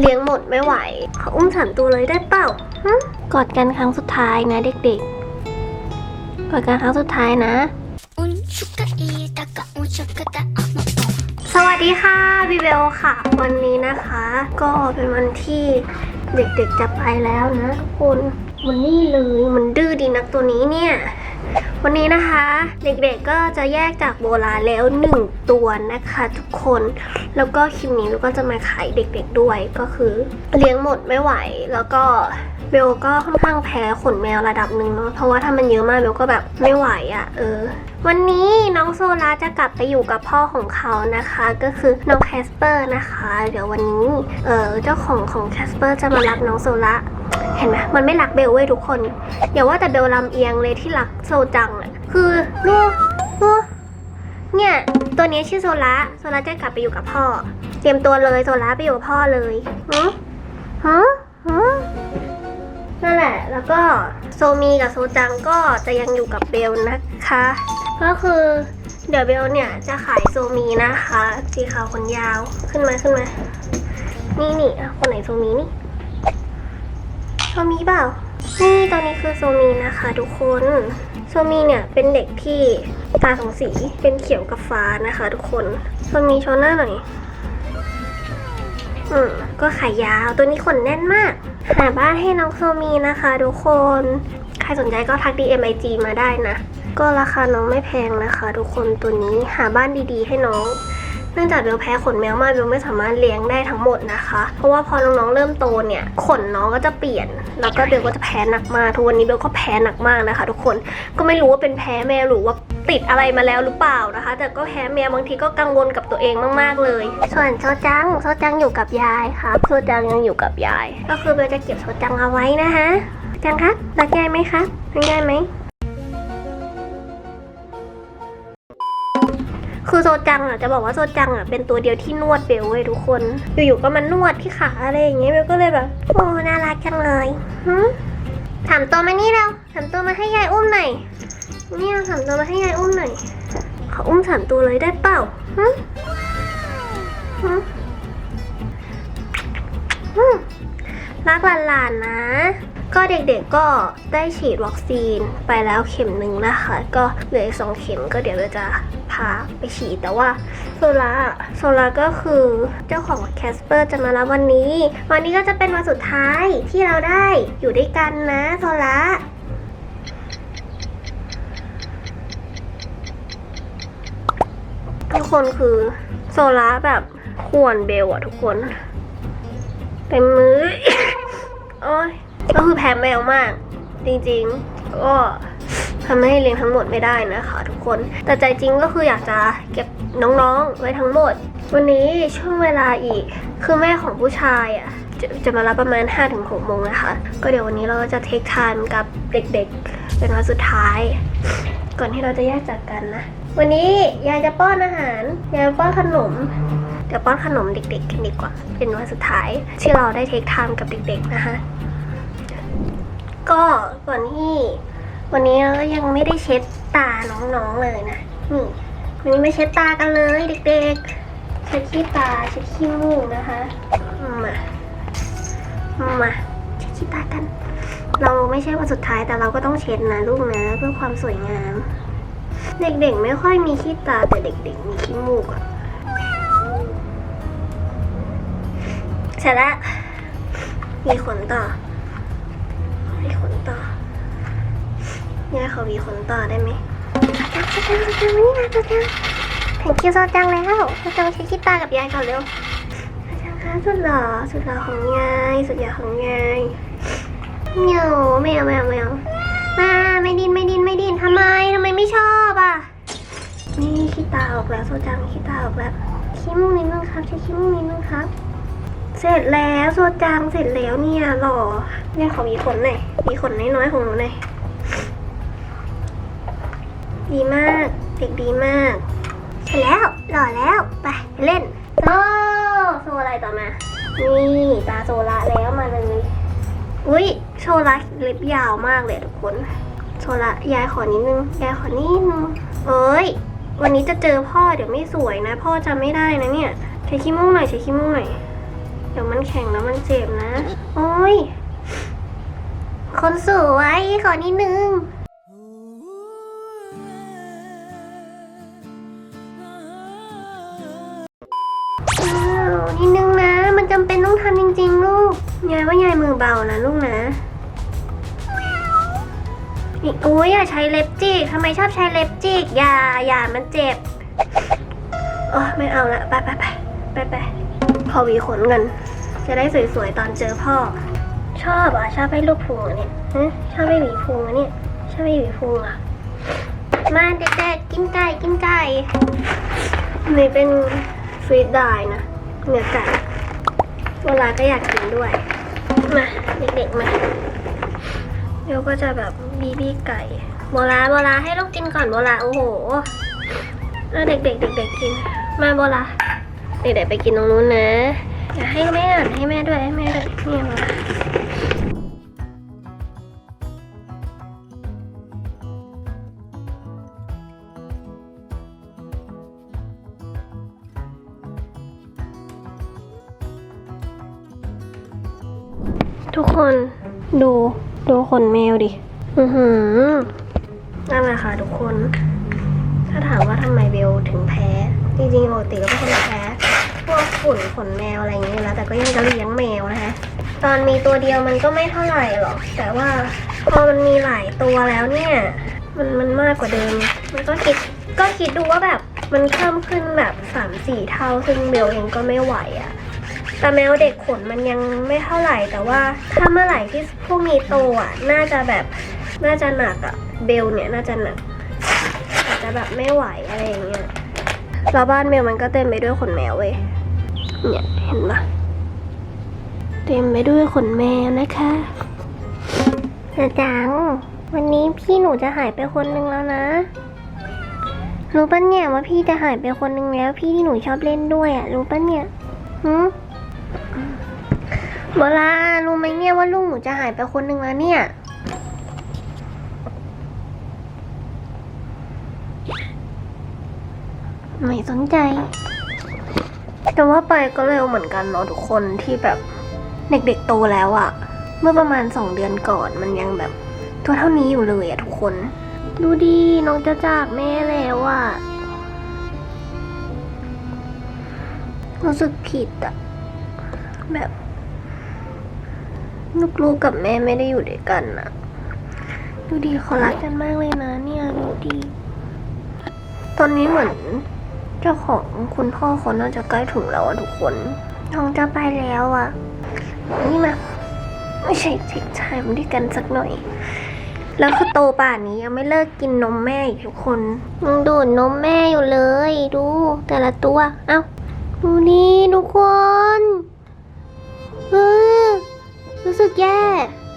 เลี้ยงหมดไม่ไหวเขาอุ้มสามตัวเลยได้เปล่ากอดกันครั้งสุดท้ายนะเด็กๆ กอดกันครั้งสุดท้ายนะ สวัสดีค่ะบีเบลค่ะ วันนี้นะคะ ก็เป็นวันที่เด็กๆจะไปแล้วนะทุกคนมันนี่เลยมันดื้อดีนักตัวนี้เนี่ย วันนี้นะคะ เด็กๆก็จะแยกจากโบราณแล้วหนึ่งตัวนะคะทุกคน แล้วก็คลิปนี้เราก็จะมาขายเด็กๆด้วยก็คือ เลี้ยงหมดไม่ไหว แล้วก็เบลก็ค่อนข้างแพ้ขนแมวระดับหนึ่งเนาะเพราะว่าถ้ามันเยอะมากเบลก็แบบไม่ไหวอะ่ะ เออ วันนี้น้องโซลาจะกลับไปอยู่กับพ่อของเขานะคะ ก็คือน้องแคสเปอร์นะคะ เดี๋ยววันนี้ เออเจ้าของของแคสเปอร์จะมารับน้องโซลา เห็นไหมมันไม่รักเบลเว้ยทุกคนอย่าว่าแต่เบลลำเอียงเลยที่รักโซจังอะคือดูดูเนี่ย ตัวนี้ชื่อโซลาโซลาจะกลับไปอยู่กับพ่อ เตรียมตัวเลยโซลาไปอยู่กับพ่อเลยหือฮะฮะนั่นแหละ แล้วก็โซมีกับโซจังก็จะยังอยู่กับเบลนะคะ ก็คือเดี๋ยวเบลเนี่ยจะขายโซมีนะคะสีขาวขนยาวขึ้นมาขึ้นมา นี่นี่อะคนไหนโซมีนี่ โซมีเปล่า นี่ตอนนี้คือโซมีนะคะทุกคนโซมีเนี่ยเป็นเด็กที่ตาสองสีเป็นเขียวกับฟ้านะคะ ทุกคนโซมีโชว์หน้าหน่อยอืมก็ขายยาวตัวนี้ขนแน่นมาก หาบ้านให้น้องโซมีนะคะทุกคน ใครสนใจก็ทัก DM IG มาได้นะ ก็ราคาน้องไม่แพงนะคะ ทุกคนตัวนี้หาบ้านดีๆ ให้น้อง เนื่องจากเบลแพ้ขนแมวมากเบลไม่สามารถเลี้ยงได้ทั้งหมดนะคะ เพราะว่าพอน้องๆเริ่มโตเนี่ยขนน้องก็จะเปลี่ยน แล้วก็เบลก็จะแพ้หนักมากทุกวันนี้เบลก็แพ้หนักมากนะคะ ทุกคนก็ไม่รู้ว่าเป็นแพ้แมวหรือว่าติดอะไรมาแล้วหรือเปล่านะคะ แต่ก็แพ้แมวบางทีก็กังวลกับตัวเองมากๆเลย ส่วนโซจังโซจังอยู่กับยายครับโซจังยังอยู่กับยาย ก็คือเบลจะเก็บโซจังเอาไว้นะคะจังครับรักยายไหมครับรักยายไหม คือโซจังอะจะบอกว่าโซจังอะเป็นตัวเดียวที่นวดเบลเว้ยทุกคน อยู่ๆก็มานวดที่ขาอะไรอย่างเงี้ยเบลก็เลยแบบโอ้น่ารักจังเลยถามตัวมานี่แล้วถามตัวมาให้ยายอุ้มหน่อยเนี่ยถามตัวมาให้ยายอุ้มหน่อยขออุ้มสามตัวเลยได้เปล่าหึหึหึรักหลานๆนะ ก็เด็กๆก็ได้ฉีดวัคซีนไปแล้วเข็มหนึ่งนะคะ ก็เหลืออีกสองเข็มก็เดี๋ยวเราจะพาไปฉีดแต่ว่าโซลาโซลาก็คือเจ้าของแคสเปอร์จะมารับวันนี้ วันนี้ก็จะเป็นวันสุดท้ายที่เราได้อยู่ด้วยกันนะโซลาทุกคนคือโซลาแบบควรเบลอะทุกคนเต็มมือ โอ้ย ก็คือแพ้แมวมาก จริงๆ ก็ทำให้เลี้ยงทั้งหมดไม่ได้นะคะทุกคน แต่ใจจริงก็คืออยากจะเก็บน้องๆไว้ทั้งหมด วันนี้ช่วงเวลาอีก คือแม่ของผู้ชายอะจะจะมารับประมาณ 5-6โมงนะคะ ก็เดี๋ยววันนี้เราจะเทคไทม์กับเด็กๆ เป็นวันสุดท้าย ก่อนที่เราจะแยกจากกันนะ วันนี้ยายจะป้อนอาหาร ยายจะป้อนขนม เดี๋ยวป้อนขนมเด็กๆกันดีกว่า เป็นวันสุดท้ายที่เราได้เทคไทม์กับเด็กๆนะคะ ก็ก่อนที่ วันนี้เราก็ยังไม่ได้เช็ดตาน้องๆเลยนะนี่วันนี้ไม่เช็ดตากันเลยเด็กๆเช็ดขี้ตาเช็ดขี้มูกนะคะมามาเช็ดขี้ตากัน เราไม่ใช่วันสุดท้ายแต่เราก็ต้องเช็ดนะลูกนะเพื่อความสวยงาม เด็กๆ ไม่ค่อยมีขี้ตาแต่เด็ก ๆ มีขี้มูกอะเสร็จแล้วมีขนต่อ ต่อยายขอวีขนต่อได้ไหมจังจังจังจังนี่นะจังจังถึงคิวซจังแล้วซอจังเช็ดขี้ตากับยายก่อนเร็วจังคะสุดหล่อสุดหล่อของยายสุดหล่อของยายเหมียวแมวแมวแมวมาไม่ดินไม่ดินไม่ดินทำไมทำไมไม่ชอบอะนี่ขี้ตาออกแล้วโซจังขี้ตาออกแล้วขี้มูกนิดนึงครับใช้ขี้มูกนิดนึงครับ เสร็จแล้วโซจังเสร็จแล้วเนี่ยหล่อเนี่ยขอหวีขนหน่อยหวีขนน้อยๆของหนูหน่อยดีมากเด็กดีมากเสร็จแล้วหล่อแล้วไปไปเล่นโซโซอะไรต่อมานี่ตาโซละแล้วมาเลยอุ้ยโซละเล็บยาวมากเลยทุกคนโซละยายขอนิดนึงยายขอนิดนึงเอ้ยวันนี้จะเจอพ่อเดี๋ยวไม่สวยนะ พ่อจำไม่ได้นะเนี่ยใช้ขี้มูกหน่อยใช้ขี้มูกหน่อย ดี๋ยวมันแข็งแล้วมันเจ็บนะ โอ้ย คนสวยขอนิดนึงอ้าวนิดนึงนะ มันจำเป็นต้องทำจริงๆ ลูก ยายว่ายายมือเบานะลูกนะนี่โอ้ยอย่าใช้เล็บจิกทำไมชอบใช้เล็บจิกอย่าอย่ามันเจ็บ โอ้ไม่เอาละ ไปไปไปไปไป พอวีขนกันจะได้สวยๆตอนเจอพ่อ ชอบอะชอบให้ลูกพุงอะเนี่ยชอบให้หวีพุงอะเนี่ยชอบให้หวีพุงอะมาเด็กๆกินไก่กินไก่นี่เป็นฟรีดไดร์นะเนื้อไก่เวลาก็อยากกินด้วย มาเด็กๆมาเดี๋ยวก็จะแบบบีบีไก่โบราโบราให้ลูกกินก่อนโบราโอ้โหเอาเด็กๆเด็กๆกิน มาโบรา เด็กๆไปกินตรงนู้นนะอยาให้แม่ก่อนให้แม่ด้วยให้แม่ด้วยนี่โบราทุกคนดูดูขนแมวดิ อือหือนั่นแหละค่ะทุกคน ถ้าถามว่าทำไมเบลถึงแพ้ จริงๆปกติก็เป็นคนแพ้ ฝุ่นขนแมวอะไรอย่างเงี้ยแล้วแต่ก็ยังจะเลี้ยงแมวนะคะตอนมีตัวเดียวมันก็ไม่เท่าไหร่หรอกแต่ว่าพอมันมีหลายตัวแล้วเนี่ย มันมันมากกว่าเดิม มันก็คิดก็คิดดูว่าแบบมันเพิ่มขึ้นแบบสามสี่เท่าซึ่งเบลเองก็ไม่ไหวอะแต่แมวเด็กขนมันยังไม่เท่าไหร่ แต่ว่าถ้าเมื่อไหร่ที่พวกนี้โตอะน่าจะแบบน่าจะหนักอะเบลเนี่ยน่าจะหนักอาจจะแบบไม่ไหวอะไรอย่างเงี้ยแล้วบ้านแมวมันก็เต็มไปด้วยขนแมวเว้ย เนี่ยเห็นปะเต็มไปด้วยขนแมวนะคะอาจัง วันนี้พี่หนูจะหายไปคนนึงแล้วนะ รู้ปะเนี่ยว่าพี่จะหายไปคนนึงแล้ว พี่ที่หนูชอบเล่นด้วยอะ รู้ปะเนี่ยหืมโบลารู้ไหมเนี่ยว่าลูกหนูจะหายไปคนนึงแล้วเนี่ยไม่สนใจ แต่ว่าไปก็เร็วเหมือนกันเนาะทุกคนที่แบบเด็กๆโตแล้วอะเมื่อประมาณสองเดือนก่อนมันยังแบบ ตัวเท่านี้อยู่เลยอะทุกคน ดูดีน้องจะจากแม่แล้วอะรู้สึกผิดอะแบบลูกๆกับแม่ไม่ได้อยู่ด้วยกันอะดูดีเขารักกันมากเลยนะเนี่ยดูดี ตอนนี้เหมือน เจ้าของคุณพ่อเขาน่าจะใกล้ถึงแล้วอะทุกคนน้องจะไปแล้วอะนี่มาไม่ใช่เช็คชายมันด้วยกันสักหน่อย แล้วคือโตป่านนี้ยังไม่เลิกกินนมแม่อีกทุกคนยังดูดนมแม่อยู่เลย ดู แต่ละตัว เอ้าดูนี่ทุกคนเออรู้สึกแย่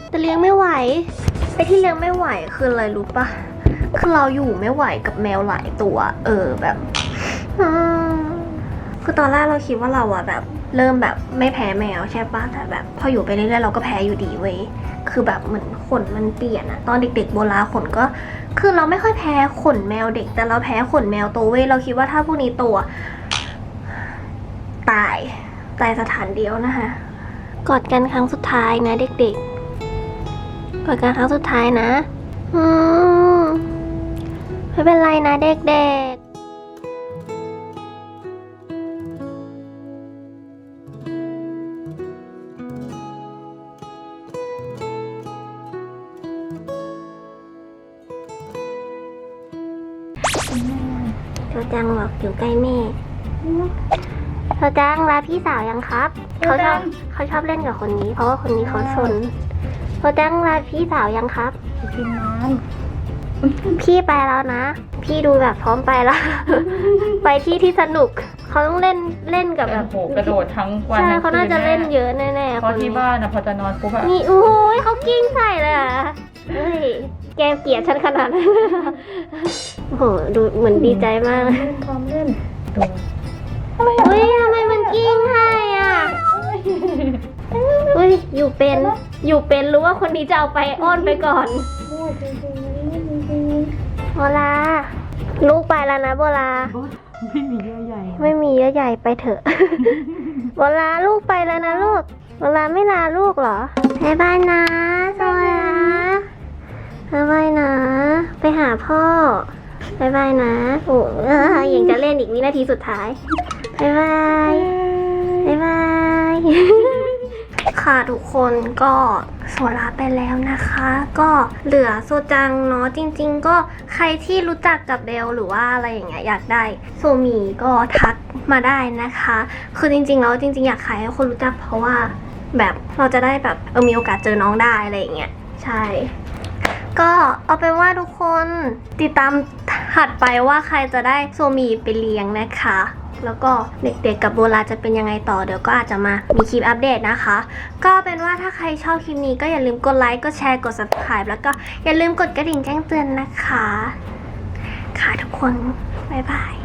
แต่เลี้ยงไม่ไหวไอ้ที่เลี้ยงไม่ไหวคืออะไรรู้ปะคือเราอยู่ไม่ไหวกับแมวหลายตัว เออแบบ คือตอนแรกเราคิดว่าเราอะแบบเริ่มแบบไม่แพ้แมวใช่ปะแต่แบบ พออยู่ไปเรื่อยๆเราก็แพ้อยู่ดีเว้ย คือแบบเหมือนขนมันเปลี่ยนอะตอนเด็ก ๆ โบราณขนก็ คือเราไม่ค่อยแพ้ขนแมวเด็ก แต่เราแพ้ขนแมวโตเว้ย เราคิดว่าถ้าพวกนี้โตอะตาย ตายสถานเดียวนะคะ กอดกันครั้งสุดท้ายนะเด็ก ๆ กอดกันครั้งสุดท้ายนะ อืมไม่เป็นไรนะเด็กๆ โชจังบอกอยู่ใกล้แม่โชจังลาพี่สาวยังครับ เขาชอบเขาชอบเล่นกับคนนี้ เพราะว่าคนนี้เขาสนโชจังลาพี่สาวยังครับกินน้พี่ไปแล้วนะ พี่ดูแบบพร้อมไปแล้ว ไปที่ที่สนุก เขาต้องเล่นเล่นกับำแบแบบบโหกระโดดทั้งวันใช่ทั้งเขาน่าจะคืเล่นเยอะแน่ๆเพราะคนที่นี้บ้านนะพอจะนอนปุ๊บอะนี่โอ้ยเขากิ้งใส่เลยเหรอะ เฮ้ย แกเกลียดฉันขนาดนั้นโอ้โห ดูเหมือนดีใจมากเลยเล่นพร้อมเล่นตัวเฮ้ยทำไมมันกิ้งให้อะเฮ้ย อยู่เป็น อยู่เป็นรู้ว่าคนนี้จะเอาไปอ้อนไปก่อนโบลาลูกไปแล้วนะโบลาไม่มีเยื่อใหญ่ไม่มีเยอะใหญ่ไปเถอะโบลาลูกไปแล้วนะลูกโบลาไม่ลาลูกเหรอบ๊ายบายนะโซลา บ๊ายบายนะ ไปหาพ่อบายบายนะ โอ้เออยังจะเล่นอีกวินาทีสุดท้ายบายบายบายบาย ค่ะทุกคนก็โซลาไปแล้วนะคะ ก็เหลือโซจังเนาะจริง ๆ ก็ใครที่รู้จักกับเบลหรือว่าอะไรอย่างเงี้ยอยากได้โซมีก็ทักมาได้นะคะ คือจริงๆแล้วจริง ๆ อยากขายให้คนรู้จักเพราะว่าแบบเราจะได้แบบเออมีโอกาสเจอน้องได้อะไรอย่างเงี้ยใช่ ก็เอาเป็นว่าทุกคนติดตามถัดไปว่าใครจะได้โซมีไปเลี้ยงนะคะ แล้วก็เด็กๆกับโบราณจะเป็นยังไงต่อเดี๋ยวก็อาจจะมามีคลิปอัปเดตนะคะ ก็เป็นว่าถ้าใครชอบคลิปนี้ก็อย่าลืมกดไลค์กดแชร์กด subscribe แล้วก็อย่าลืมกดกระดิ่งแจ้งเตือนนะคะ ค่ะทุกคน บ๊ายบาย